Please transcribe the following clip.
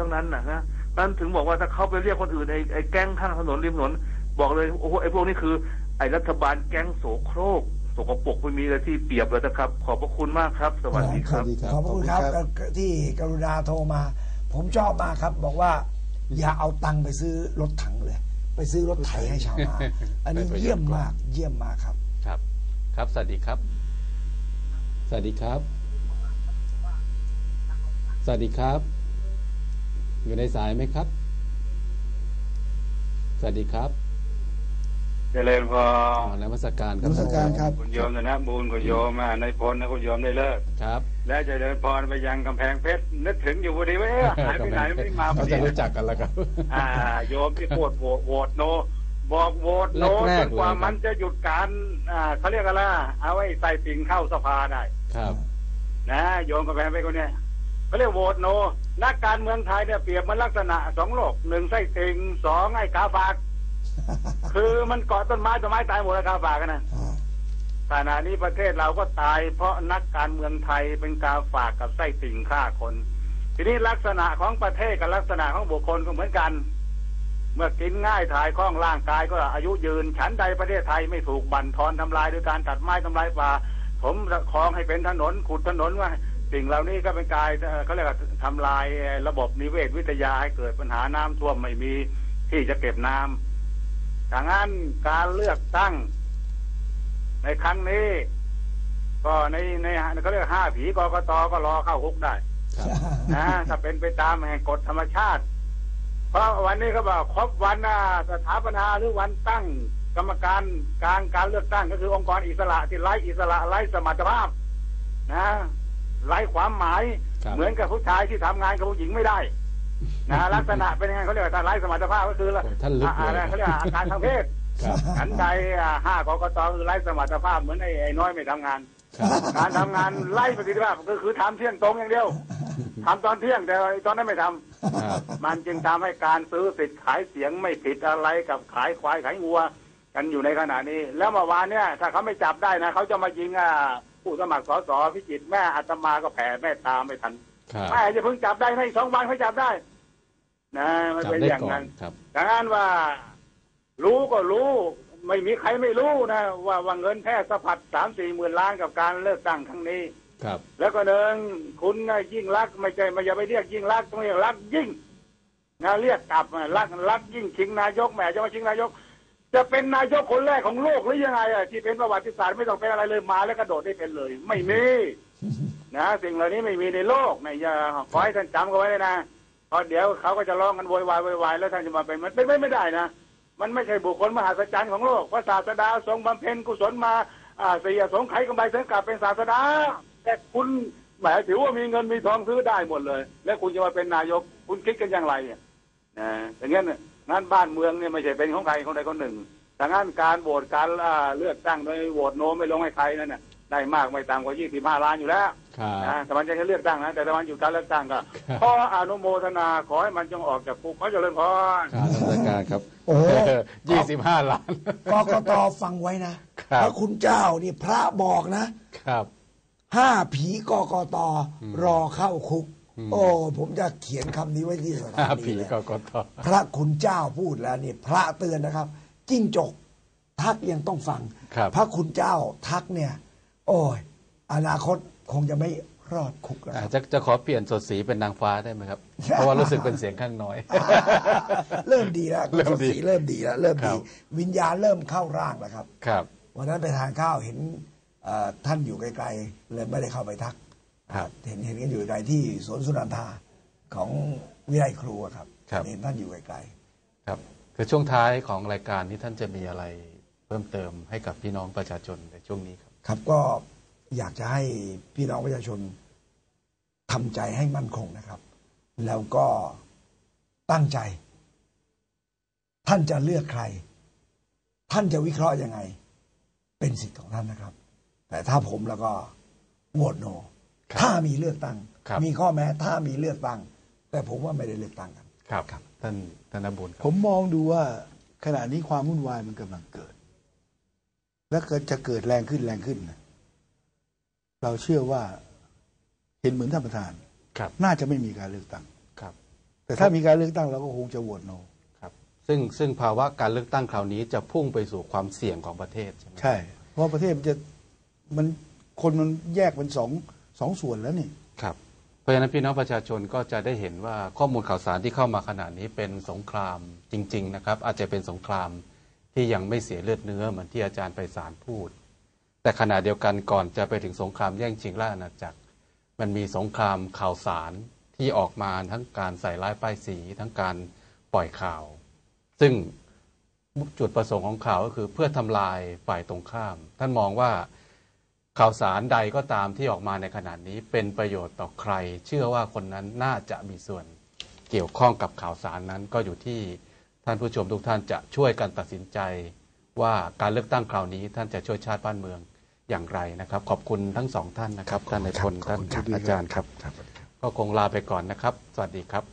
ทั้งนั้นนะนะนั้นถึงบอกว่าถ้าเขาไปเรียกคนอื่นไอ้ไอ้แก๊งข้างถนนริมถนนบอกเลยโอ้โหไอ้พวกนี้คือ ไอ้รัฐบาลแก๊งโสโครกสกปรกไม่มีอะไรที่เปรียบเลยนะครับ ขอบพระคุณมากครับ สวัสดีครับ ขอบพระคุณครับที่กรุณาโทรมา ผมชอบมากครับ บอกว่าอย่าเอาตังค์ไปซื้อรถถังเลย ไปซื้อรถไถให้ชาวนาอันนี้เป็นประโยชน์เยี่ยมมากเยี่ยมมากครับ ครับ ครับ สวัสดีครับ สวัสดีครับ สวัสดีครับ อยู่ในสายไหมครับ สวัสดีครับเจริญพอ๋รอนมัสการครับนมัสการครับ คุณโยมธนบูรณ์คุณโยมอะในพลนะคุณโยมได้เลิกครับ และเจริญพรไปยังกำแพงเพชรนึกถึงอยู่พอดีว่าเอ๊ะหายไปไหนไม่มาพอเขาดีจะรู้จักกันแล้วครับ อ่า โยมที่พูดโหวตโหวตโน บอกโหวตโนแรจกๆนกว่าเลยครับมันจะหยุดการอ่าเขาเรียกอะไรนะเอาไว้ใส่ปิงเข้าสภาได้ ครับ นะโยมกำแพงเพชรคนเนี้ยเขาเรียกโหวตโน นักการเมืองไทยเนี่ยเปรียบเหมันลักษณะสองโลกหนึ่งไส้ติ่งสองไอ้กาฝาก คือมันเกาะต้นไม้ต้นไม้ตายหมดแล้วกาฝากกันนะขณะนี้ประเทศเราก็ตาย เพราะนักการเมืองไทยเป็นการฝากกับไส้ติ่งฆ่าคน ทีนี้ลักษณะของประเทศกับลักษณะของบุคคลก็เหมือนกัน เมื่อกินง่ายถ่ายคล่องร่างกายก็อายุยืน ฉันใดประเทศไทยไม่ถูกบั่นทอนทำลายด้วยการตัดไม้ทำลายป่าผมคลองให้เป็นถนนขุดถนนว่า สิ่งเหล่านี้ก็เป็นการเอ่อเขาเรียกว่าทำลายระบบนิเวศวิทยาให้เกิดปัญหาน้ำท่วมไม่มีที่จะเก็บน้ำดังนั้นการเลือกตั้ง ในครั้งนี้ ก็ในในเขาเรียกห้าผีกกตก็รอเข้าคุกได้ครับนะถ้าเป็นไปตามแห่งกฎธรรมชาติ เพราะวันนี้เขาบอกครบวันอะสถาปนาหรือวันตั้งกรรมการกลางการเลือกตั้งก็คือองค์กรอิสระที่ไร้อิสระไร้สมรรถภาพ นะ ไร้ความหมายครับ เหมือนกับผู้ชายที่ทำงานกับผู้หญิงไม่ได้นะ ลักษณะเป็นยังไงเขาเรียกว่าไร้สมรรถภาพก็คือโอ้ท่านลึกเลย อะไรเขาเรียกว่าอาการทางเพศครับฉันใดอะห้ากกตคือไร้สมรรถภาพเหมือนไอ้ไอ้น้อยไม่ทำงาน ครับการทำงานไล่ประสิทธิภาพก็คือทำเที่ยงตรงอย่างเดียวทำตอนเที่ยงแต่ตอนนั้นไม่ทำครับ มันจึงทำให้การซื้อสิทธิ์ขายเสียงไม่ผิดอะไรกับขายควายขายงัว กันอยู่ในขณะนี้ แล้วเมื่อวานเนี่ย ถ้าเขาไม่จับได้นะเขาจะมายิงอะ ผู้สมัครสสพิจิตรแม่อาตมาก็แผ่แม่ตามไม่ทันครับแม่จะเพิ่งจับได้ในสองวันเขาจับได้ นะมันจับเป็นได้อย่างก่อนั้นนครับดังนั้นว่า รู้ก็รู้ ไม่มีใครไม่รู้นะว่าว่าเงินแค่สะพัดสามสี่หมื่นล้านกับการเลือกตั้งครั้งนี้ครับ แล้วก็เดินคุณน่ะยิ่งรักษณ์ไม่ใช่ไม่อย่าไปเรียกยิ่งรักษณ์ต้องเรียกรักยิ่งนะเรียกกลับอะรักรักยิ่งชิงนายกแหมจะมาชิงนายก จะเป็นนายกคนแรกของโลกหรือยังไงอะที่เป็นประวัติศาสตร์ไม่ต้องเป็นอะไรเลยมาแล้วกระโดดได้เป็นเลย ไม่มีนะสิ่งเหล่านี้ไม่มีในโลกนะอย่าขอให้ท่านจำกันไว้เลยนะเพราะเดี๋ยวเขาก็จะร้องกันโวยวายโวยวายแล้วท่านจะมาเป็นมันเป็นไปไม่ได้นะมันไม่ใช่บุคคลมหัศจรรย์ของโลกพระศาสดาทรงบำเพ็ญกุศลมาอ่าสี่อสงไขยกำไรเสงกลับเป็นศาสดาแต่คุณแหมถือว่ามีเงินมีทองซื้อได้หมดเลย แล้วคุณจะมาเป็นนายก คุณคิดกันอย่างไรอะนะอย่างนั้นน่ะ งั้นบ้านเมืองเนี่ยไม่ใช่เป็นของใครคนใดคนหนึ่งดังนั้นการโหวตการอ่าเลือกตั้งโดยโหวตโนไม่ลงให้ใครนั่นน่ะได้มากไม่ต่ำกว่า 25 ล้านอยู่แล้วครับนะแต่มันจะเลือกตั้งนะ แต่ถ้ามันอยู่การเลือกตั้งก็ครับขออนุโมทนาขอให้มันจงออกจากคุกขอเจริญพรครับนมัสการครับ โอ้โหยี่สิบห้าล้านกกตฟังไว้นะครับพระคุณเจ้านี่พระบอกนะครับ ห้าผีกกตรอเข้าคุก โอ้ผมจะเขียนคำนี้ไว้ที่สถาห้านีผีเลยกกตพระคุณเจ้าพูดแล้วนี่พระเตือนนะครับ จิ้งจกทักยังต้องฟังครับพระคุณเจ้าทักเนี่ย โอ้ย อนาคตคงจะไม่รอดคุกแล้วอ่าครับจะจะขอเปลี่ยนสดสีเป็นนางฟ้าได้ไหมครับ เพราะว่ารู้สึกเป็นเสียงข้างน้อย เริ่มดีแล้วเริ่มดีสีเริ่มดีแล้วเริ่มครัดีบวิญญาณเริ่มเข้าร่างแล้วครับ ครับวันนั้นไปทานข้าวเห็นเอ่อท่านอยู่ไกลๆเลยไม่ได้เข้าไปทัก ครับเห็นเห็นกันอยู่ไกลที่สวนสุนันทาของวิไลครูอะครับครับเห็นท่านอยู่ไกลครับคือช่วงท้ายของรายการนี้ท่านจะมีอะไรเพิ่มเติมให้กับพี่น้องประชาชนในช่วงนี้ครับๆครับก็อยากจะให้พี่น้องประชาชนทำใจให้มั่นคงนะครับ แล้วก็ตั้งใจ ท่านจะเลือกใคร ท่านจะวิเคราะห์ยังไง เป็นสิทธิ์ของท่านนะครับ แต่ถ้าผมแล้วก็โหวตโนครับ ถ้ามีเลือกตั้งครับมีข้อแม้ถ้ามีเลือกตั้ง แต่ผมว่าไม่ได้เลือกตั้งกัน ครับท่านธนบุญคผรับมมองดูว่าขณะนี้ความวุ่นวายมันกำลังเกิด และเกิดจะเกิดแรงขึ้นแรงขึ้นนะเราเชื่อว่าเห็นเหมือนท่านประธานครับน่าจะไม่มีการเลือกตั้งครับ แต่ถ้ามีการเลือกตั้งเราก็คงจะโหวตโนครับซึ่งซึ่งภาวะการเลือกตั้งคราวนี้จะพุ่งไปสู่ความเสี่ยงของประเทศใช่ไหมใช่ เพราะประเทศมันจะมันคนมันแยกเป็นสอง สองส่วนแล้วนี่ครับเพราะฉะนั้นพี่น้องประชาชนก็จะได้เห็นว่าข้อมูลข่าวสารที่เข้ามาขณะนี้เป็นสงครามจริง ๆ นะครับ อาจจะเป็นสงครามที่ยังไม่เสียเลือดเนื้อเหมือนที่อาจารย์ไปสารพูด แต่ขณะเดียวกันก่อนจะไปถึงสงครามแย่งชิงราชอาณาจักร มันมีสงครามข่าวสารที่ออกมาทั้งการใส่ร้ายป้ายสีทั้งการปล่อยข่าว ซึ่งจุดประสงค์ของข่าวก็คือเพื่อทำลายฝ่ายตรงข้าม ท่านมองว่า ข่าวสารใดก็ตามที่ออกมาในขณะนี้เป็นประโยชน์ต่อใคร เชื่อว่าคนนั้นน่าจะมีส่วนเกี่ยวข้องกับข่าวสารนั้นก็อยู่ที่ท่านผู้ชมทุกท่านจะช่วยกันตัดสินใจ ว่าการเลือกตั้งคราวนี้ท่านจะช่วยชาติบ้านเมืองอย่างไรนะครับ ขอบคุณทั้งสองท่านนะครับท่านในายพลขอบท่านคุณครับอาจารย์ครับครับ ก็คงลาไปก่อนนะครับ สวัสดีครับ